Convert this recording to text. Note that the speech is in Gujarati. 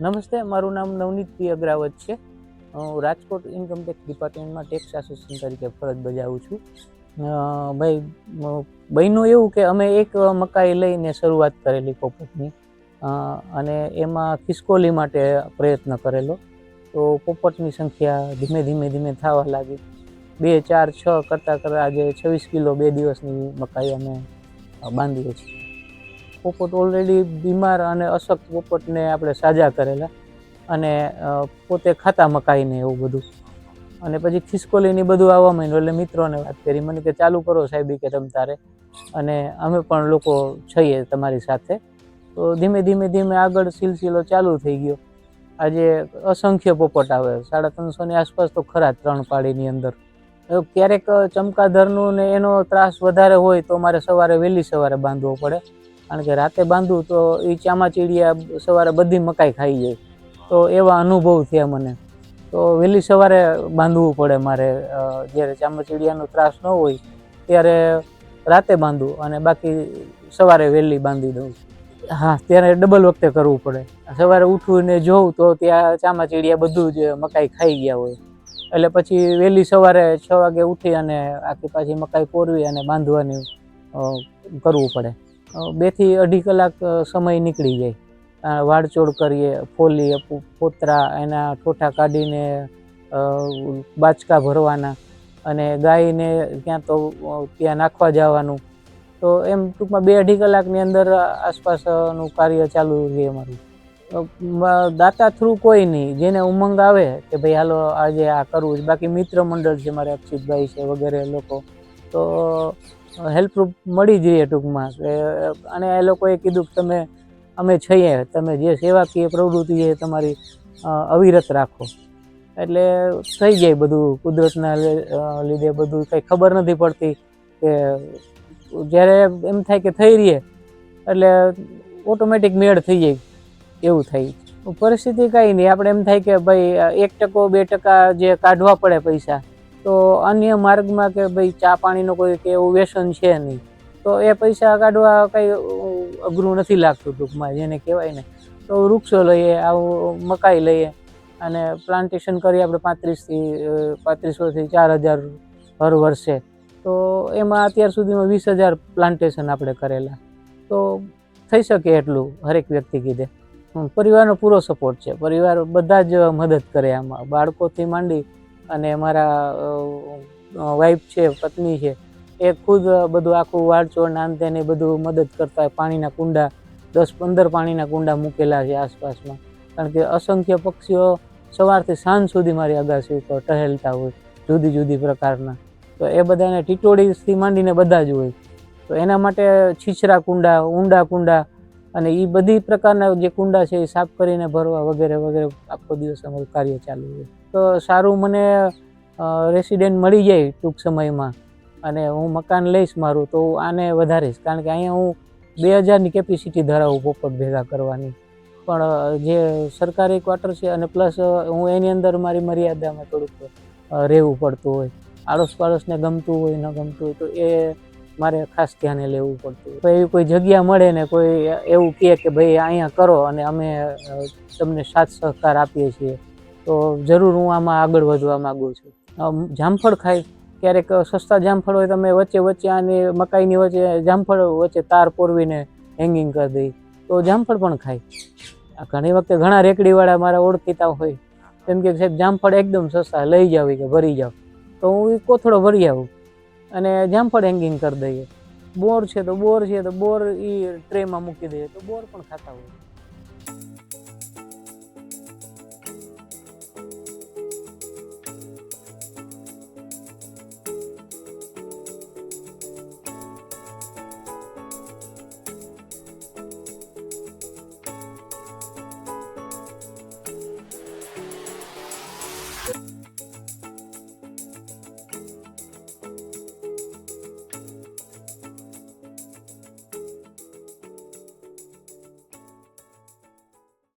નમસ્તે, મારું નામ નવનીત પી. અગ્રાવત છે. હું રાજકોટ ઇન્કમટેક્સ ડિપાર્ટમેન્ટમાં ટેક્સ આસિસ્ટન્ટ તરીકે ફરજ બજાવું છું. ભાઈ બન્યું એવું કે અમે એક મકાઈ લઈને શરૂઆત કરેલી પોપટની. અને એમાં ખિસકોલી માટે પ્રયત્ન કરેલો. તો પોપટની સંખ્યા ધીમે ધીમે ધીમે થવા લાગી. બે, ચાર, છ કરતાં કરતાં આજે છવ્વીસ કિલો બે દિવસની મકાઈ અમે બાંધીએ છીએ. પોપટ ઓલરેડી બીમાર અને અશક્ત પોપટને આપણે સાજા કરેલા. અને પોતે ખાતા મકાઈને એવું બધું. અને પછી ખિસકોલીની બધું આવવા માંડ્યું. એટલે મિત્રોને વાત કરી. મને કે ચાલુ કરો સાહેબ કે તમ તારે. અને અમે પણ લોકો છીએ તમારી સાથે. તો ધીમે ધીમે ધીમે આગળ સિલસિલો ચાલુ થઈ ગયો. આજે અસંખ્ય પોપટ આવે. સાડા ત્રણસોની આસપાસ તો ખરા ત્રણ પાડીની અંદર. ક્યારેક ચમકાધરનું ને એનો ત્રાસ વધારે હોય તો મારે સવારે વહેલી સવારે બાંધવો પડે. કારણ કે રાતે બાંધું તો એ ચામાચીડિયા સવારે બધી મકાઈ ખાઈ જાય. તો એવા અનુભવ થયા મને. તો વહેલી સવારે બાંધવું પડે મારે જ્યારે ચામાચીડિયાનો ત્રાસ ન હોય ત્યારે રાતે બાંધું અને બાકી સવારે વહેલી બાંધી દઉં. હા, ત્યારે ડબલ વખતે કરવું પડે. સવારે ઉઠવું ને જોઉં તો ત્યાં ચામાચીડિયા બધું જ મકાઈ ખાઈ ગયા હોય. એટલે પછી વહેલી સવારે છ વાગે ઉઠી અને આખી પાછી મકાઈ પોરવી અને બાંધવાની કરવું પડે. બેથી અઢી કલાક સમય નીકળી જાય. અ, કરીએ ફોલી પોતરા એના ઠોઠા કાઢીને બાચકા ભરવાના અને ગાયને ક્યાં તો ત્યાં નાખવા જવાનું. તો એમ ટૂંકમાં બે અઢી કલાકની અંદર આસપાસનું કાર્ય ચાલુ રહે અમારું. દાતા થ્રુ કોઈ નહીં. જેને ઉમંગ આવે કે ભાઈ હાલો આજે આ કરવું છે. બાકી મિત્ર મંડળ છે મારે અક્ષિતભાઈ છે વગેરે લોકો. તો હેલ્પરૂપ મળી જઈએ ટૂંકમાં. કે, અને એ લોકોએ કીધું કે તમે, અમે છીએ, તમે જે સેવાકીય પ્રવૃત્તિ છે તમારી અવિરત રાખો. એટલે થઈ જાય બધું કુદરતના લીધે બધું કંઈ ખબર નથી પડતી કે, જ્યારે એમ થાય કે થઈ રહીએ એટલે ઓટોમેટિક મેળ થઈ જાય એવું થાય. પરિસ્થિતિ કાંઈ નહીં. આપણે એમ થાય કે ભાઈ, એક ટકો, બે ટકા જે કાઢવા પડે પૈસા તો અન્ય માર્ગમાં કે ભાઈ ચા પાણીનો કોઈ કે એવું વ્યસન છે નહીં. તો એ પૈસા કાઢવા કંઈ અઘરું નથી લાગતું ટૂંકમાં, જેને કહેવાય ને. તો વૃક્ષો લઈએ, આવું મકાઈ લઈએ અને પ્લાન્ટેશન કરીએ આપણે પાંત્રીસથી પાંત્રીસોથી ચાર હજાર હર વર્ષે. તો એમાં અત્યાર સુધીમાં વીસ હજાર પ્લાન્ટેશન આપણે કરેલા. તો થઈ શકે એટલું હરેક વ્યક્તિ કીધે. પરિવારનો પૂરો સપોર્ટ છે. પરિવાર બધા જ મદદ કરે આમાં. બાળકોથી માંડી અને મારા વાઈફ છે, પત્ની છે, એ ખુદ બધું આખું વાળચોળ નાંતે ને બધું મદદ કરતા હોય. પાણીના કુંડા, દસ પંદર પાણીના કુંડા મૂકેલા છે આસપાસમાં. કારણ કે અસંખ્ય પક્ષીઓ સવારથી સાંજ સુધી મારી અગાસી ઉપર ટહેલતા હોય, જુદી જુદી પ્રકારના. તો એ બધાને ટીટોળીથી માંડીને બધા જ હોય. તો એના માટે છીછરા કુંડા, ઊંડા કુંડા અને એ બધી પ્રકારના જે કુંડા છે એ સાફ કરીને ભરવા વગેરે વગેરે આખો દિવસ અમારું કાર્ય ચાલુ હોય. તો સારું મને રેસિડેન્ટ મળી જાય ટૂંક સમયમાં અને હું મકાન લઈશ મારું, તો હું આને વધારીશ. કારણ કે અહીંયા હું બે હજારની કેપેસિટી ધરાવું પોપટ ભેગા કરવાની. પણ જે સરકારી ક્વાર્ટર છે અને પ્લસ હું એની અંદર મારી મર્યાદામાં થોડુંક રહેવું પડતું હોય. આડોશ પાડોશને ગમતું હોય, ન ગમતું હોય, તો એ મારે ખાસ ધ્યાને લેવું પડતું. તો એવી કોઈ જગ્યા મળે ને કોઈ એવું કહે કે ભાઈ અહીંયા કરો અને અમે તમને સાથ સહકાર આપીએ છીએ, તો જરૂર હું આમાં આગળ વધવા માગું છું. જામફળ ખાય, ક્યારેક સસ્તા જામફળ હોય તમે વચ્ચે વચ્ચે આની મકાઈની વચ્ચે જામફળ વચ્ચે તાર પોરવીને હેંગિંગ કરી દઈ. તો જામફળ પણ ખાય. ઘણી વખતે ઘણા રેકડીવાળા મારા ઓળખીતા હોય. કેમ કે સાહેબ, જામફળ એકદમ સસ્તા, લઈ જાવ કે ભરી જાવ. તો હું કોથળો ભરી આવું. અને જામફળ હેંગિંગ કરી દઈએ. બોર છે તો બોર છે તો બોર એ ટ્રેમાં મૂકી દઈએ તો બોર પણ ખાતા હોય.